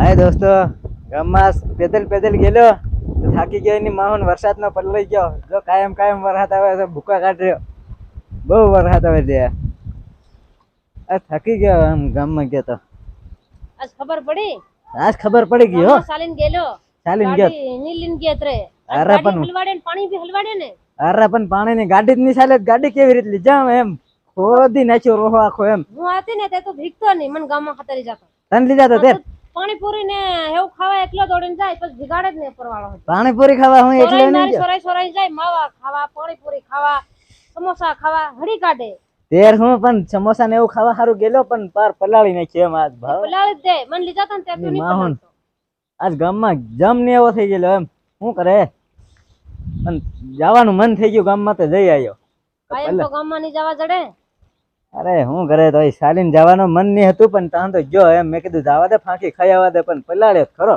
હાય દોસ્તો ગામમાં પેદલ પેદલ ગયેલો થાકી ગયો એની માહોન વરસાદનો પલળી ગયો. જો કાયમ કાયમ વરસાદ આવે તો ભૂકા કાઢ્યો બહુ વરસાદ આવે છે. આ થાકી ગયો આમ ગામમાં ગયો તો. આજ ખબર પડી? આજ ખબર પડી ગઈ હો. સાલીન ગયેલો. સાલીન ગયો. નીલીન ગયો ત્રે. અરે પણ- હલવાડે ને પાણી બી હલવાડે ને? અરે પણ પાણીની ગાડી જ નહીં ચાલે ગાડી કેવી રીતે લઈ એમ. ખોદી નાખ્યો રોહો આખો એમ. હું આતી ને તે તો ભીગતો નહીં. મને ગામમાં ખતરી જતો. તને લઈ તો? તે પાણીપુરી ને એવું ખાવા એકલો દોડીને જાય પછી ભીગાડે જ નહીં પરવાળો પાણીપુરી ખાવા હું એટલે નહીં સોરાઈ સોરાઈ જાય માવા ખાવા પાણીપુરી ખાવા સમોસા ખાવા હડી કાઢે. તેર હું પણ સમોસા ને એવું ખાવા સારું ગેલો પણ પાર પલાળી નાખ્યો એમ આજ ભાવ. પલાળી દે. મન લીધા તને તે તું નહીં. આજ ગામમાં જમ ને એવો થઈ ગયેલો એમ. શું કરે? પણ જવાનું મન થઈ ગયું ગામમાં તો જઈ આવ્યો. કાયમ તો ગામમાં નહીં જવા જડે. અરે હું ઘરે તો શાલીન જવાનું મન નહીં હતું પણ ત્યાં તો જો એમ. મેં કીધું જવા દે ફાંકી ખાઈ આવવા દે પણ પલાળ્યો ખરો.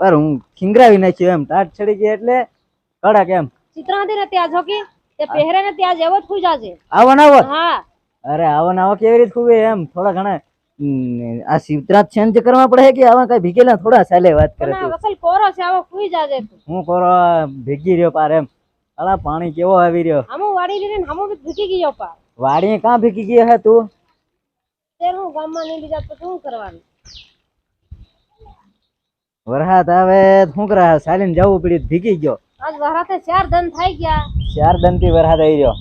પર હું ખીંગરાવી નાખ્યો એમ. ટાટ ચડી ગઈ એટલે કડક એમ. ચિત્રાંતી ને ત્યાં જોકી તે પહેરે ને ત્યાં જેવો જ ખુશ જાજે આવો ના આવો. હા. અરે આવો ના આવો કેવી રીતે ખુવે એમ? થોડા ઘણા આ શિવરાત ચેન્જ કરવા પડે કે આવા કઈ ભીગેલા? થોડા સાલે વાત કરે તું. કોરો છે આવો ખુઈ જાજે હું કોરો ભીગી રહ્યો પાર એમ. અલા પાણી કેવો આવી રહ્યો? આમું વાડી લઈને ને ભીકી ગયો પા વાડીએ કાં ભીકી ગયો હે તું? તે હું ગામમાં નહીં બીજા તો શું કરવાનું? વરસાદ આવે શું કરા? સાલીન જવું પડ્યું ભીકી ગયો. આજ વરાતે ચાર દન થઈ ગયા. ચાર દનથી વરહાત આવી રહ્યો.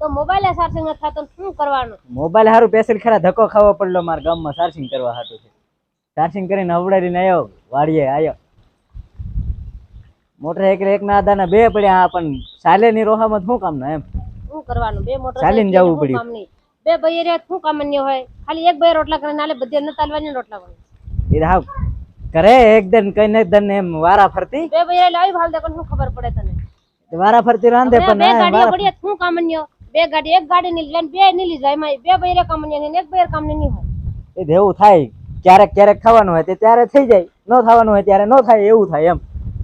તો મોબાઈલ સાર્સિંગ નથી થતો શું કરવાનું? મોબાઈલ હારું પેસલ ખરા ધક્કો ખાવો પડલો મારા ગામમાં સાર્સિંગ કરવા હાટું છે. ચાર્જિંગ કરીને અવડાડીને આવ્યો વાડીએ આવ્યો મોટરસાઇકલ એક ના આદાના બે પડ્યા આ પણ ચાલે ની રોહામાં શું કામ ના એમ? શું કરવાનું? બે મોટર ચાલીને જવું પડ્યું. બે ભાઈ રે શું કામ ન હોય? ખાલી એક ભાઈ રોટલા કરીને નાલે બધે ન તાલવાની રોટલા વળી એ હાવ કરે એક દન કઈ ને દન એમ વારા ફરતી? બે ભાઈ લાવી ભાલ દે પણ શું ખબર પડે તને? વારા ફરતી રાંધે બે પણ ગાડીઓ વારા- પડી શું કામ ન બે ગાડી એક ગાડી ની લઈને બે નહીં લીધા એમાં બે ભાઈ કામ નહીં ને એક ભાઈ કામની હોય. એ દેવું એવું થાય. ક્યારેક ક્યારેક ખાવાનું હોય તે ત્યારે થઈ જાય. ન થવાનું હોય ત્યારે ન થાય એવું થાય એમ.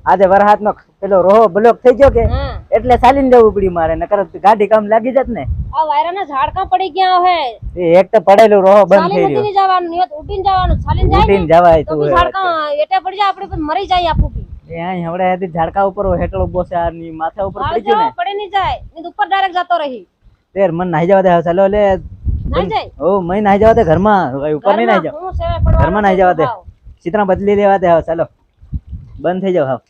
આજે વરહાત નો પેલો રોહો બ્લોક થઈ ગયો કે એટલે ચાલીને જવું પડ્યું મારે નકર ગાડી કામ લાગી જત ને. આ વાયરાના ઝાડકા પડી ગયા હે એ એક તો પડેલું રોહો બંધ થઈ ગયો જવાનું નિયત ઉડીને જવાનું ચાલીને જાય ઉડીને જવાય તો ઝાડકા એટે પડી જાય આપણે મરી જાય આપું એ અહીં હમણાં હતી ઝાડકા ઉપર હેઠળ બોસે આ ની માથા ઉપર પડી ગયો ને. પડે ની જાય નહીં ઉપર ડાયરેક્ટ જતો રહી. તેર મન નાહી જવા દે ચાલો લે. નાઈ જાય? ઓ મય નાહી જવા દે ઘરમાં ઉપર નહીં નાહી જાવ ઘરમાં નાહી જવા દે. ચિત્રા બદલી લેવા દે હવે ચાલો. બંધ થઈ જાવ હા.